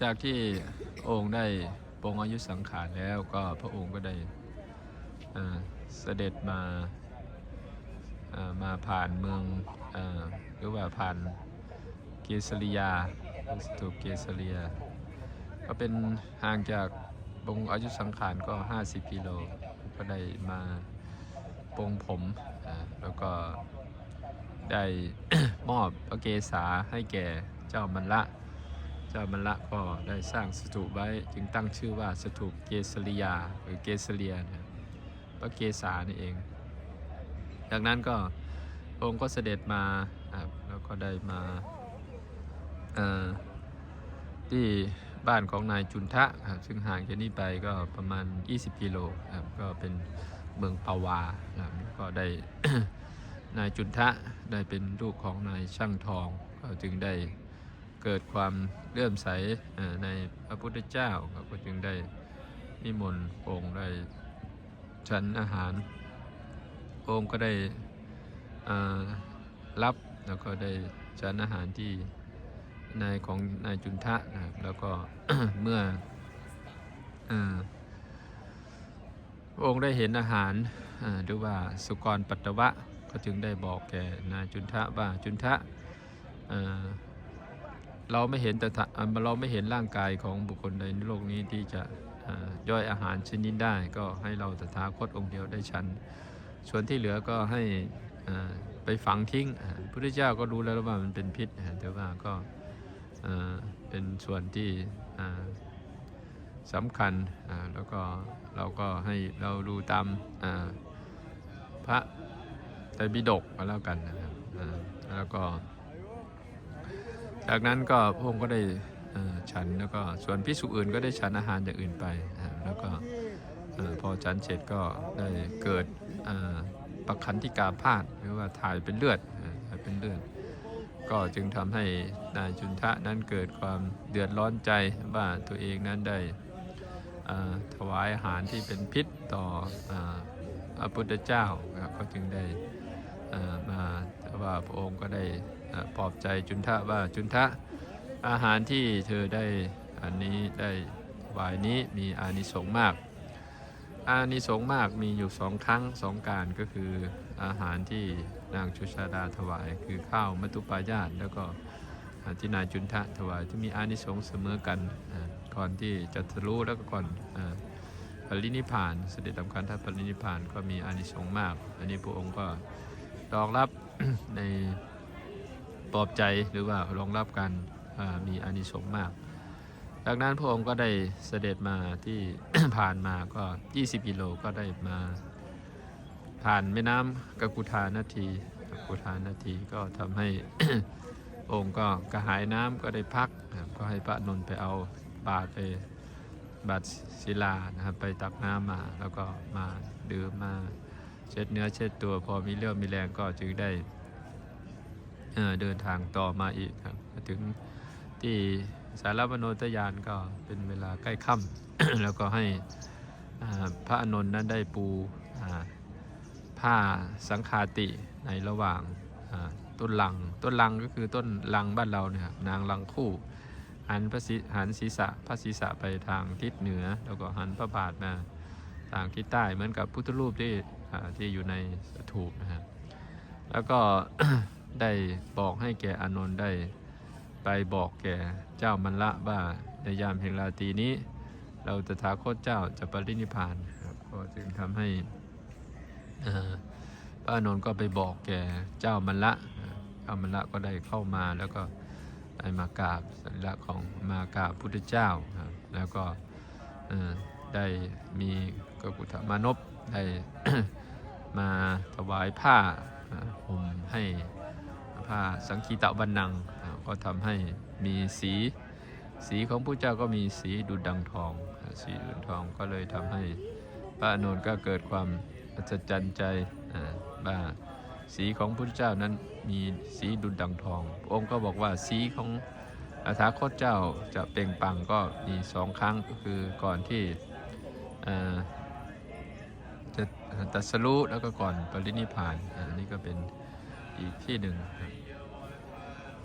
จากที่องค์ได้ปรงอายุสังขารแล้วก็พระองค์ก็ได้เสด็จมาามาผ่านเมืองหรือว่าผ่านเกสริยาสถูปเกสริยา ก็เป็นห่างจากปงอายุสังขารก็ 50 กิโล ก็ได้มาปรงผมแล้วก็ได้มอบพระเกศาให้แก่เจ้ามันละ เจ้ามันละก็ได้สร้างสถูปไว้จึงตั้งชื่อว่าสถูปเกสริยาหรือเกสเรียเนี่ยพระเกศานี่เอง จากนั้นก็องค์ก็เสด็จมาแล้วก็ได้มาที่บ้านของนายจุนทะครับซึ่งห่างจากนี้ไปก็ประมาณ 20 กิโลครับก็เป็นเมืองปาวาครับก็ได้นายจุนทะได้เป็นลูกของนายช่างทอง ก็จึงได้ เกิดความเลื่อมใสในพระพุทธเจ้าก็จึงได้นิมนต์องค์ได้ฉันอาหารองค์ก็ได้รับแล้วก็ได้ฉันอาหารที่นายของนายจุนทะนะครับแล้วก็เมื่ออองค์ได้เห็นอาหารหรือว่าสุกรปัตตวะก็จึงได้บอกแก่นายจุนทะว่าจุนทะ เราไม่เห็นแต่เราไม่เห็นร่างกายของบุคคลในโลกนี้ที่จะย่อยอาหารชนิดได้ ก็ให้เราตถาคตองค์เดียวได้ชันส่วนที่เหลือก็ให้ไปฝังทิ้งพระพุทธเจ้าก็รู้แล้วว่ามันเป็นพิษแต่ว่าก็เป็นส่วนที่สำคัญแล้วก็เราก็ให้เราดูตามพระไตรปิฎกก็แล้วกันนะครับแล้วก็ จากนั้นก็พระองค์ก็ได้ฉันแล้วก็ส่วนพิสุอื่นก็ได้ฉันอาหารอย่างอื่นไป แล้วก็พอฉันเสร็จก็ได้เกิดปักขันธิกาพาดหรือว่าถ่ายเป็นเลือดถ่ายเป็นเลือด ก็จึงทำให้นายจุนทะนั้นเกิดความเดือดร้อนใจว่าตัวเองนั้นได้ถวายอาหารที่เป็นพิษต่ออพระพุทธเจ้าก็จึงได้มาว่าพระองค์ก็ได้ ปลอบใจจุนทะว่าจุนทะอาหารที่เธอได้อันนี้ได้วายนี้มีอานิสงส์มาก อานิสงส์มากมีอยู่สองครั้งสองการก็คืออาหารที่นางชุชาดาถวาย คือข้าวมัตุปายาตแล้วก็ที่นายจุนทะถวายที่มีอานิสงส์เสมอกันก่อนที่จะทะลุแล้วก็ก่อนอปรินิพานเสด็จสำคัญถ้าปรินิพพานก็มีอานิสงส์มาก อันนี้พระองค์ก็รองรับใน ปลอบใจหรือว่ารองรับการมีอานิสงส์มาก จากนั้นพระองค์ก็ได้เสด็จมาที่ผ่านมาก็ 20 กิโลก็ได้มาผ่านแม่น้ำกกุธานาทีกกุธานาทีก็ทำให้องค์ก็กระหายน้ำก็ได้พัก ก็ให้พระนนท์ไปเอาบาตรไปบาตรศิลานะครับไปตักน้ำมาแล้วก็มาดื่มมาเช็ดเนื้อเช็ดตัวพอมีเรี่ยวมีแรงก็จึงได้ เดินทางต่อมาอีกครับถึงที่สารวโนตยานก็เป็นเวลาใกล้ค่ำ แล้วก็ให้พระอานนท์นั้นได้ปูผ้าสังคาติในระหว่างต้นลัง ต้นลังก็คือต้นลังบ้านเราเนี่ยครับนางลังคู่ หันพระศีหันศีรษะพระศีรษะไปทางทิศเหนือ แล้วก็หันพระบาทมาทางทิศใต้เหมือนกับพุทธรูปที่อ่าที่อยู่ในสถูปนะครับแล้วก็ ได้บอกให้แก่อานนท์ได้ ไปบอกแก่เจ้ามันละว่าในยามแห่งราตรีนี้ เราตถาคตเจ้าจะปรินิพานก็จึงทำให้พระอานนท์ก็ไปบอกแก่เจ้ามันละเจ้ามันละก็ได้เข้ามาแล้วก็ได้มากราบสัญลักษณ์ของมากราบพุทธเจ้าแล้วก็ได้มีกกุฏมานพได้มาถวายผ้าห่มให้ ผ้าสังคีตะบันนังก็ทำให้มีสี สีของผู้เจ้าก็มีสีดุจดังทอง สีดุจทองก็เลยทำให้พระอานนก็เกิดความอัศจรรย์ใจว่าสีของพระเจ้านั้นมีสีดุจดังทอง องค์ก็บอกว่าสีของอาถาคตเจ้าจะเปล่งปังก็มีสองครั้งคือก่อนที่จะตรัสรู้แล้วก็ก่อนปรินิพานอันนี้ก็เป็นอีกที่หนึ่ง